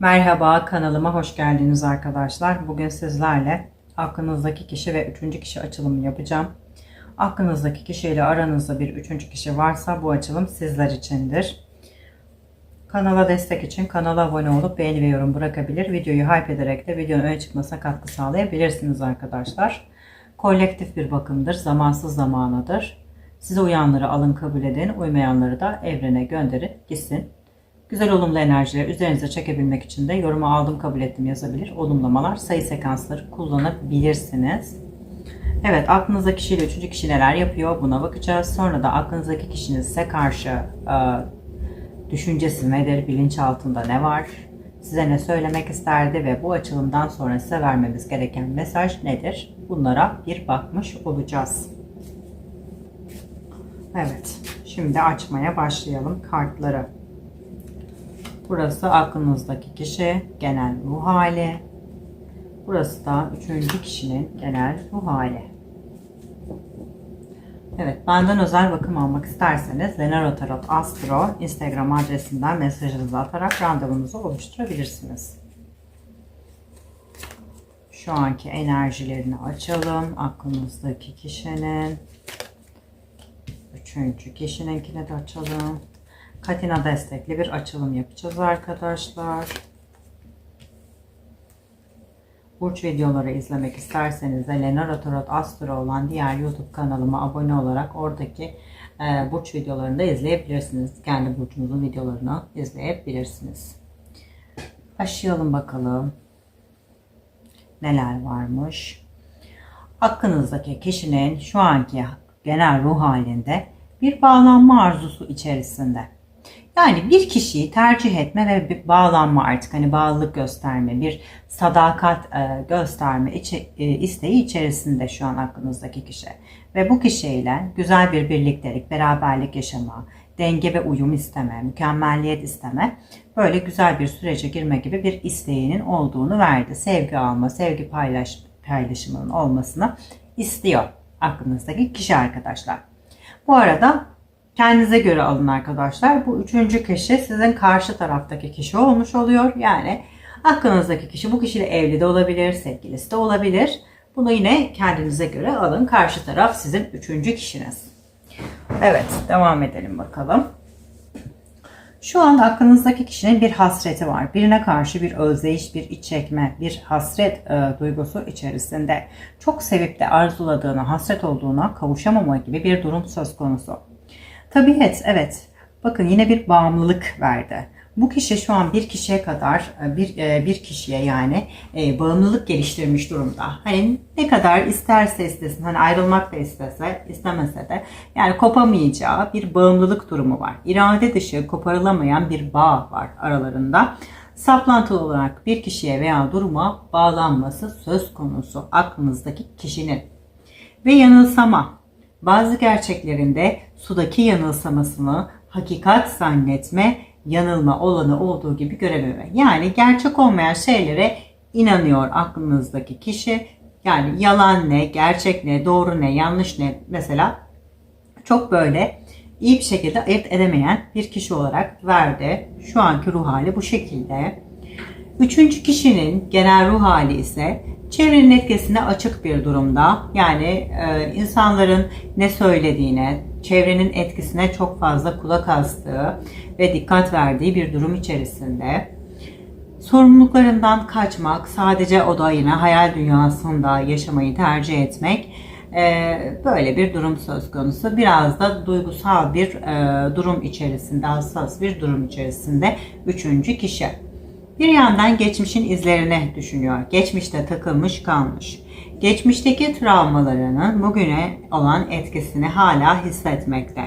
Merhaba kanalıma hoş geldiniz arkadaşlar. Bugün sizlerle aklınızdaki kişi ve üçüncü kişi açılımı yapacağım. Aklınızdaki kişiyle aranızda bir üçüncü kişi varsa bu açılım sizler içindir. Kanala destek için kanala abone olup beğeni ve yorum bırakabilir. Videoyu hype ederek de videonun öne çıkmasına katkı sağlayabilirsiniz arkadaşlar. Kolektif bir bakımdır, zamansız zamanadır. Size uyanları alın kabul edin, uymayanları da evrene gönderin gitsin. Güzel olumlu enerjileri üzerinize çekebilmek için de yorumu aldım kabul ettim yazabilir. Olumlamalar sayı sekansları kullanabilirsiniz. Evet aklınızdaki kişiyle üçüncü kişi neler yapıyor buna bakacağız. Sonra da aklınızdaki kişinin karşı e, düşüncesi nedir, bilinçaltında ne var, size ne söylemek isterdi ve bu açılımdan sonra size vermemiz gereken mesaj nedir? Bunlara bir bakmış olacağız. Evet, şimdi açmaya başlayalım kartları. Burası aklınızdaki kişi, genel ruh hali. Burası da üçüncü kişinin genel ruh hali. Evet, benden özel bakım almak isterseniz Lenaro Tarot Astro Instagram adresinden mesajınızı atarak randevunuzu oluşturabilirsiniz. Şu anki enerjilerini açalım. Aklınızdaki kişinin. Üçüncü kişininkini de açalım. Katina destekli bir açılım yapacağız arkadaşlar. Burç videoları izlemek isterseniz de Lenara Tarot Astro olan diğer YouTube kanalıma abone olarak oradaki e, burç videolarını da izleyebilirsiniz. Kendi burcunuzun videolarını izleyebilirsiniz. Başlayalım bakalım. Neler varmış. Hakkınızdaki kişinin şu anki genel ruh halinde bir bağlanma arzusu içerisinde. Yani bir kişiyi tercih etme ve bir bağlanma artık hani bağlılık gösterme, bir sadakat e, gösterme e, isteği içerisinde şu an aklınızdaki kişi. Ve bu kişiyle güzel bir birliktelik, beraberlik yaşama, denge ve uyum isteme, mükemmelliyet isteme, böyle güzel bir sürece girme gibi bir isteğinin olduğunu verdi. Sevgi alma, sevgi paylaş, paylaşımının olmasını istiyor aklınızdaki kişi arkadaşlar. Bu arada Kendinize göre alın arkadaşlar. Bu üçüncü kişi sizin karşı taraftaki kişi olmuş oluyor. Yani aklınızdaki kişi bu kişiyle evli de olabilir, sevgilisi de olabilir. Bunu yine kendinize göre alın. Karşı taraf sizin üçüncü kişiniz. Evet devam edelim bakalım. Şu an aklınızdaki kişinin bir hasreti var. Birine karşı bir özleyiş, bir iç çekme, bir hasret e, duygusu içerisinde. Çok sevip de arzuladığına, hasret olduğuna kavuşamama gibi bir durum söz konusu. Tabiat evet. Bakın yine bir bağımlılık verdi. Bu kişi şu an bir kişiye kadar bir bir kişiye yani e, bağımlılık geliştirmiş durumda. Hani ne kadar isterse istesin hani ayrılmak da istese istemese de yani kopamayacağı bir bağımlılık durumu var. İrade dışı koparılamayan bir bağ var aralarında. Saplantılı olarak bir kişiye veya duruma bağlanması söz konusu aklınızdaki kişinin. Ve yanılsama bazı gerçeklerinde sudaki yanılsamasını hakikat zannetme, yanılma olanı olduğu gibi görememe. Yani gerçek olmayan şeylere inanıyor aklınızdaki kişi. Yani yalan ne, gerçek ne, doğru ne, yanlış ne mesela çok böyle iyi bir şekilde ayırt edemeyen bir kişi olarak verdi. Şu anki ruh hali bu şekilde. Üçüncü kişinin genel ruh hali ise çevrenin etkisine açık bir durumda. Yani e, insanların ne söylediğine, çevrenin etkisine çok fazla kulak astığı ve dikkat verdiği bir durum içerisinde. Sorumluluklarından kaçmak, sadece odayına, hayal dünyasında yaşamayı tercih etmek e, böyle bir durum söz konusu. Biraz da duygusal bir e, durum içerisinde, hassas bir durum içerisinde üçüncü kişi. Bir yandan geçmişin izlerini düşünüyor. Geçmişte takılmış kalmış. Geçmişteki travmalarının bugüne olan etkisini hala hissetmekte.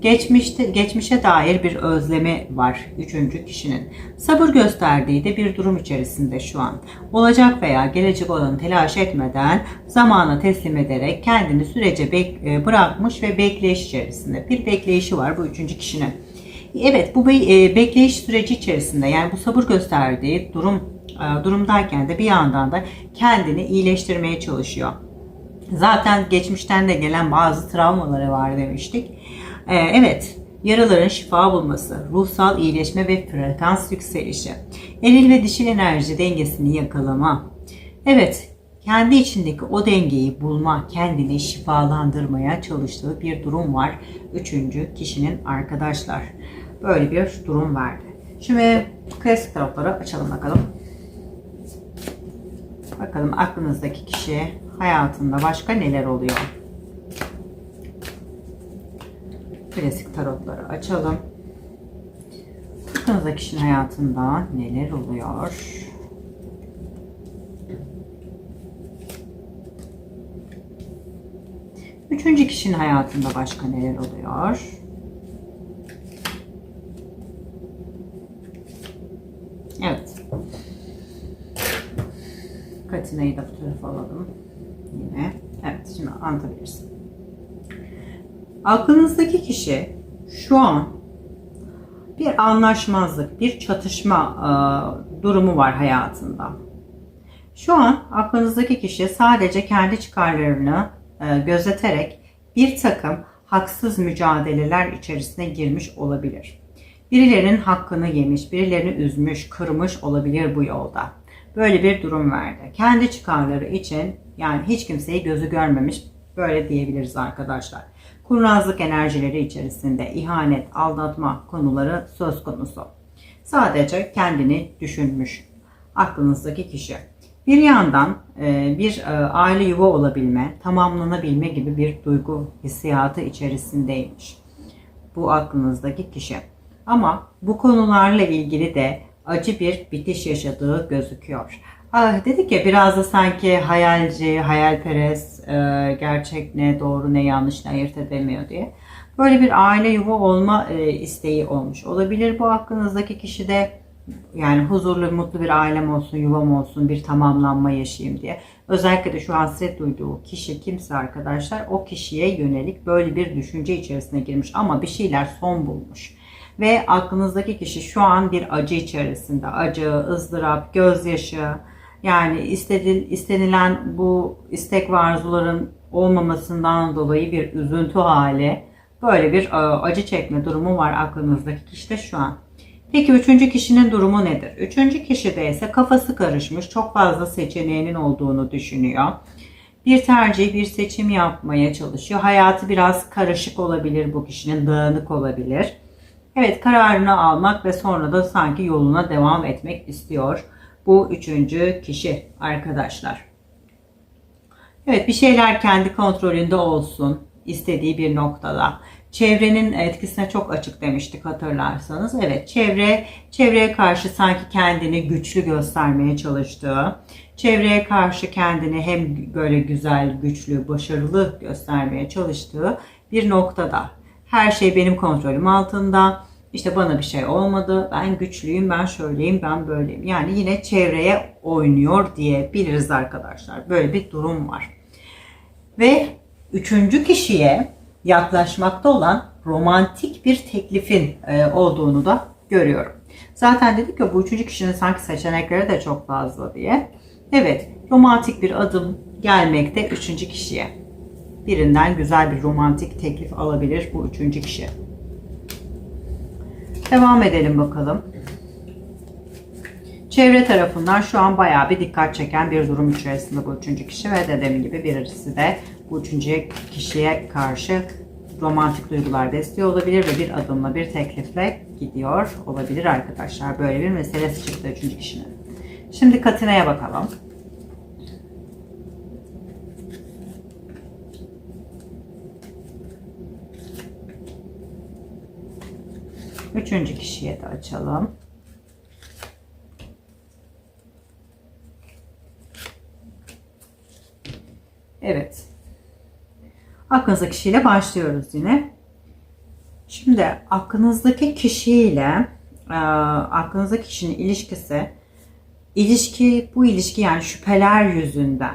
Geçmişte, geçmişe dair bir özlemi var üçüncü kişinin. Sabır gösterdiği de bir durum içerisinde şu an. Olacak veya gelecek olanı telaş etmeden zamana teslim ederek kendini sürece bek- e, bırakmış ve bekleyiş içerisinde. Bir bekleyişi var bu üçüncü kişinin. Evet bu e, bekleyiş süreci içerisinde yani bu sabır gösterdiği durum e, durumdayken de bir yandan da kendini iyileştirmeye çalışıyor. Zaten geçmişten de gelen bazı travmaları var demiştik. E, evet yaraların şifa bulması, ruhsal iyileşme ve frekans yükselişi, eril ve dişil enerji dengesini yakalama. Evet, kendi içindeki o dengeyi bulma, kendini şifalandırmaya çalıştığı bir durum var. Üçüncü kişinin arkadaşlar. Böyle bir durum verdi. Şimdi klasik tarafları açalım bakalım. Bakalım aklınızdaki kişi hayatında başka neler oluyor? Klasik tarotları açalım. Aklınızdaki kişinin hayatında neler oluyor? Üçüncü kişinin hayatında başka neler oluyor? Evet. Katina'yı da tarafa alalım. Yine. Evet şimdi anlatabilirsin. Aklınızdaki kişi şu an bir anlaşmazlık, bir çatışma e, durumu var hayatında. Şu an aklınızdaki kişi sadece kendi çıkarlarını gözeterek bir takım haksız mücadeleler içerisine girmiş olabilir. Birilerinin hakkını yemiş, birilerini üzmüş, kırmış olabilir bu yolda. Böyle bir durum verdi. Kendi çıkarları için yani hiç kimseyi gözü görmemiş böyle diyebiliriz arkadaşlar. Kurnazlık enerjileri içerisinde ihanet, aldatma konuları söz konusu. Sadece kendini düşünmüş aklınızdaki kişi. Bir yandan e, bir e, aile yuva olabilme, tamamlanabilme gibi bir duygu hissiyatı içerisindeymiş. Bu aklınızdaki kişi. Ama bu konularla ilgili de acı bir bitiş yaşadığı gözüküyor. Ah, dedik ya biraz da sanki hayalci, hayalperest, e, gerçek ne, doğru ne, yanlış ne ayırt edemiyor diye. Böyle bir aile yuva olma isteği olmuş. Olabilir bu aklınızdaki kişi de yani huzurlu, mutlu bir ailem olsun, yuvam olsun, bir tamamlanma yaşayayım diye. Özellikle de şu hasret duyduğu kişi kimse arkadaşlar o kişiye yönelik böyle bir düşünce içerisine girmiş ama bir şeyler son bulmuş. Ve aklınızdaki kişi şu an bir acı içerisinde. Acı, ızdırap, gözyaşı, yani istedil, istenilen bu istek ve arzuların olmamasından dolayı bir üzüntü hali, böyle bir e, acı çekme durumu var aklınızdaki kişide şu an. Peki üçüncü kişinin durumu nedir? Üçüncü kişide ise kafası karışmış, çok fazla seçeneğinin olduğunu düşünüyor. Bir tercih, bir seçim yapmaya çalışıyor. Hayatı biraz karışık olabilir bu kişinin, dağınık olabilir. Evet kararını almak ve sonra da sanki yoluna devam etmek istiyor. Bu üçüncü kişi arkadaşlar. Evet bir şeyler kendi kontrolünde olsun istediği bir noktada. Çevrenin etkisine çok açık demiştik hatırlarsanız. Evet çevre çevreye karşı sanki kendini güçlü göstermeye çalıştığı, çevreye karşı kendini hem böyle güzel, güçlü, başarılı göstermeye çalıştığı bir noktada. Her şey benim kontrolüm altında. İşte bana bir şey olmadı. Ben güçlüyüm, ben şöyleyim, ben böyleyim. Yani yine çevreye oynuyor diyebiliriz arkadaşlar. Böyle bir durum var. Ve üçüncü kişiye yaklaşmakta olan romantik bir teklifin e, olduğunu da görüyorum. Zaten dedik ya bu üçüncü kişinin sanki seçenekleri de çok fazla diye. Evet, romantik bir adım gelmekte üçüncü kişiye. Birinden güzel bir romantik teklif alabilir bu üçüncü kişi. Devam edelim bakalım. Çevre tarafından şu an bayağı bir dikkat çeken bir durum içerisinde bu üçüncü kişi ve dediğim gibi birisi de bu üçüncü kişiye karşı romantik duygular besliyor olabilir ve bir adımla bir teklifle gidiyor olabilir arkadaşlar. Böyle bir meselesi çıktı üçüncü kişinin. Şimdi Katina'ya bakalım. Üçüncü kişiye de açalım. Evet. Aklınızdaki kişiyle başlıyoruz yine. Şimdi aklınızdaki kişiyle e, aklınızdaki kişinin ilişkisi ilişki bu ilişki yani şüpheler yüzünden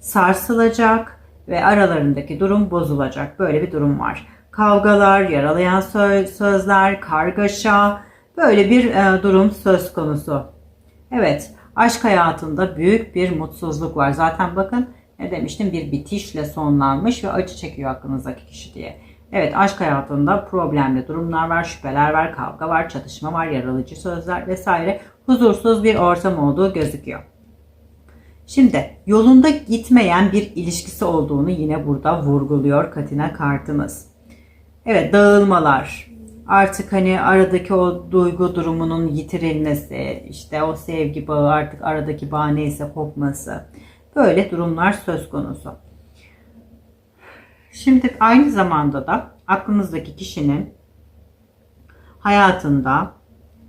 sarsılacak ve aralarındaki durum bozulacak. Böyle bir durum var kavgalar, yaralayan sözler, kargaşa böyle bir e, durum söz konusu. Evet, aşk hayatında büyük bir mutsuzluk var. Zaten bakın ne demiştim bir bitişle sonlanmış ve acı çekiyor aklınızdaki kişi diye. Evet aşk hayatında problemli durumlar var, şüpheler var, kavga var, çatışma var, yaralıcı sözler vesaire. Huzursuz bir ortam olduğu gözüküyor. Şimdi yolunda gitmeyen bir ilişkisi olduğunu yine burada vurguluyor Katina kartımız. Evet dağılmalar, artık hani aradaki o duygu durumunun yitirilmesi, işte o sevgi bağı artık aradaki bağ neyse kopması. Böyle durumlar söz konusu. Şimdi aynı zamanda da aklınızdaki kişinin hayatında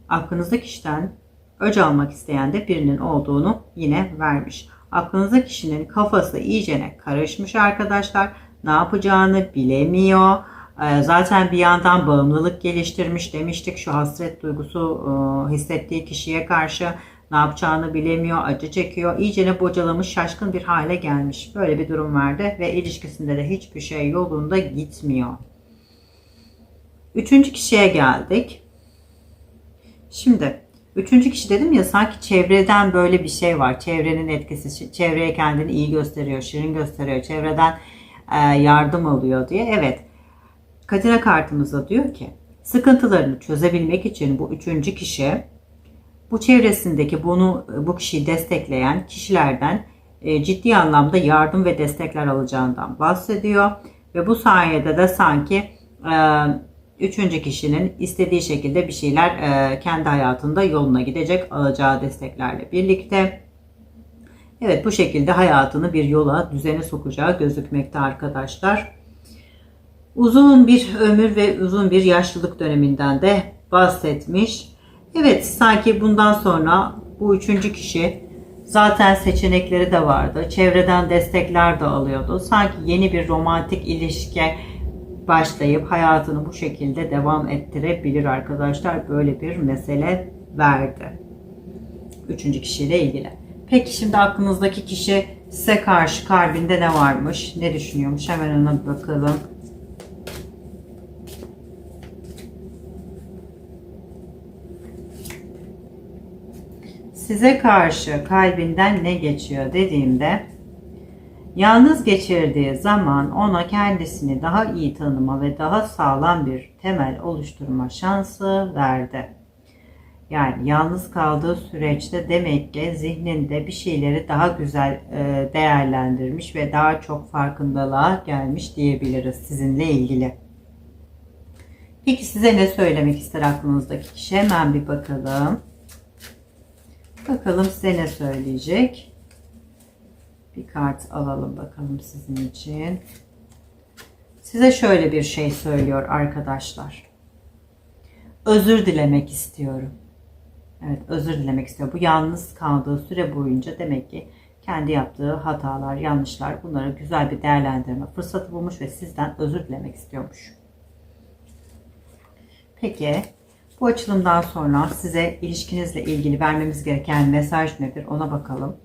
aklınızdaki kişiden öc almak isteyen de birinin olduğunu yine vermiş. Aklınızdaki kişinin kafası iyicene karışmış arkadaşlar. Ne yapacağını bilemiyor. Ee, Zaten bir yandan bağımlılık geliştirmiş demiştik. Şu hasret duygusu e, hissettiği kişiye karşı ne yapacağını bilemiyor, acı çekiyor. İyicene bocalamış, şaşkın bir hale gelmiş. Böyle bir durum vardı ve ilişkisinde de hiçbir şey yolunda gitmiyor. Üçüncü kişiye geldik. Şimdi üçüncü kişi dedim ya sanki çevreden böyle bir şey var. Çevrenin etkisi, çevreye kendini iyi gösteriyor, şirin gösteriyor. Çevreden e, yardım alıyor diye. Evet. Katina kartımızda diyor ki sıkıntılarını çözebilmek için bu üçüncü kişi bu çevresindeki bunu bu kişiyi destekleyen kişilerden e, ciddi anlamda yardım ve destekler alacağından bahsediyor ve bu sayede de sanki e, üçüncü kişinin istediği şekilde bir şeyler e, kendi hayatında yoluna gidecek alacağı desteklerle birlikte. Evet bu şekilde hayatını bir yola düzene sokacağı gözükmekte arkadaşlar. Uzun bir ömür ve uzun bir yaşlılık döneminden de bahsetmiş. Evet sanki bundan sonra bu üçüncü kişi zaten seçenekleri de vardı. Çevreden destekler de alıyordu. Sanki yeni bir romantik ilişki başlayıp hayatını bu şekilde devam ettirebilir arkadaşlar. Böyle bir mesele verdi. Üçüncü kişiyle ilgili. Peki şimdi aklınızdaki kişi size karşı kalbinde ne varmış? Ne düşünüyormuş? Hemen ona bakalım. Size karşı kalbinden ne geçiyor dediğimde yalnız geçirdiği zaman ona kendisini daha iyi tanıma ve daha sağlam bir temel oluşturma şansı verdi. Yani yalnız kaldığı süreçte demek ki zihninde bir şeyleri daha güzel e, değerlendirmiş ve daha çok farkındalığa gelmiş diyebiliriz sizinle ilgili. Peki size ne söylemek ister aklınızdaki kişi? Hemen bir bakalım. Bakalım size ne söyleyecek. Bir kart alalım bakalım sizin için. Size şöyle bir şey söylüyor arkadaşlar. Özür dilemek istiyorum. Evet özür dilemek istiyor. Bu yalnız kaldığı süre boyunca demek ki kendi yaptığı hatalar, yanlışlar bunları güzel bir değerlendirme fırsatı bulmuş ve sizden özür dilemek istiyormuş. Peki bu açılımdan sonra size ilişkinizle ilgili vermemiz gereken mesaj nedir ona bakalım.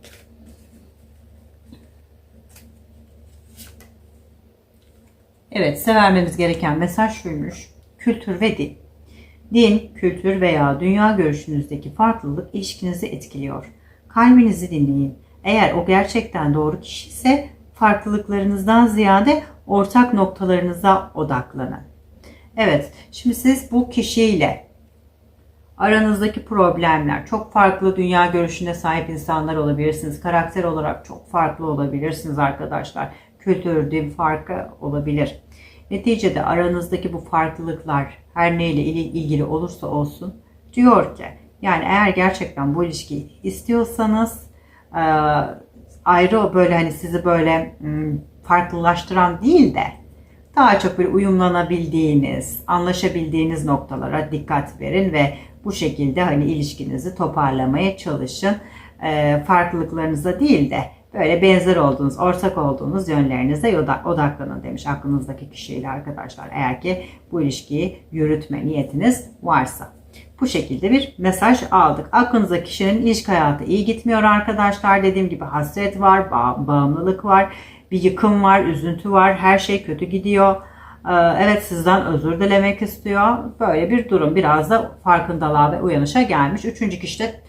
Evet size vermemiz gereken mesaj şuymuş. Kültür ve din. Din, kültür veya dünya görüşünüzdeki farklılık ilişkinizi etkiliyor. Kalbinizi dinleyin. Eğer o gerçekten doğru kişi ise farklılıklarınızdan ziyade ortak noktalarınıza odaklanın. Evet, şimdi siz bu kişiyle aranızdaki problemler, çok farklı dünya görüşüne sahip insanlar olabilirsiniz. Karakter olarak çok farklı olabilirsiniz arkadaşlar. Kültür, din farkı olabilir. Neticede aranızdaki bu farklılıklar her neyle ilgili olursa olsun diyor ki yani eğer gerçekten bu ilişkiyi istiyorsanız ayrı böyle hani sizi böyle farklılaştıran değil de daha çok bir uyumlanabildiğiniz, anlaşabildiğiniz noktalara dikkat verin ve bu şekilde hani ilişkinizi toparlamaya çalışın. E, farklılıklarınıza değil de böyle benzer olduğunuz, ortak olduğunuz yönlerinize odaklanın demiş aklınızdaki kişiyle arkadaşlar. Eğer ki bu ilişkiyi yürütme niyetiniz varsa. Bu şekilde bir mesaj aldık. Aklınızdaki kişinin ilişki hayatı iyi gitmiyor arkadaşlar. Dediğim gibi hasret var, bağ bağımlılık var, bir yıkım var, üzüntü var. Her şey kötü gidiyor. Ee, evet sizden özür dilemek istiyor. Böyle bir durum biraz da farkındalığa ve uyanışa gelmiş. Üçüncü kişi de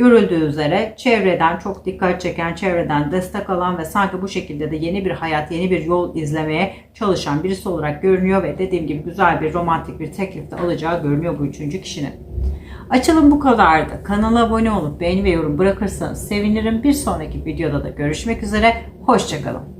Görüldüğü üzere çevreden çok dikkat çeken, çevreden destek alan ve sanki bu şekilde de yeni bir hayat, yeni bir yol izlemeye çalışan birisi olarak görünüyor ve dediğim gibi güzel bir romantik bir teklif de alacağı görünüyor bu üçüncü kişinin. Açılım bu kadardı. Kanala abone olup beğeni ve yorum bırakırsanız sevinirim. Bir sonraki videoda da görüşmek üzere. Hoşçakalın.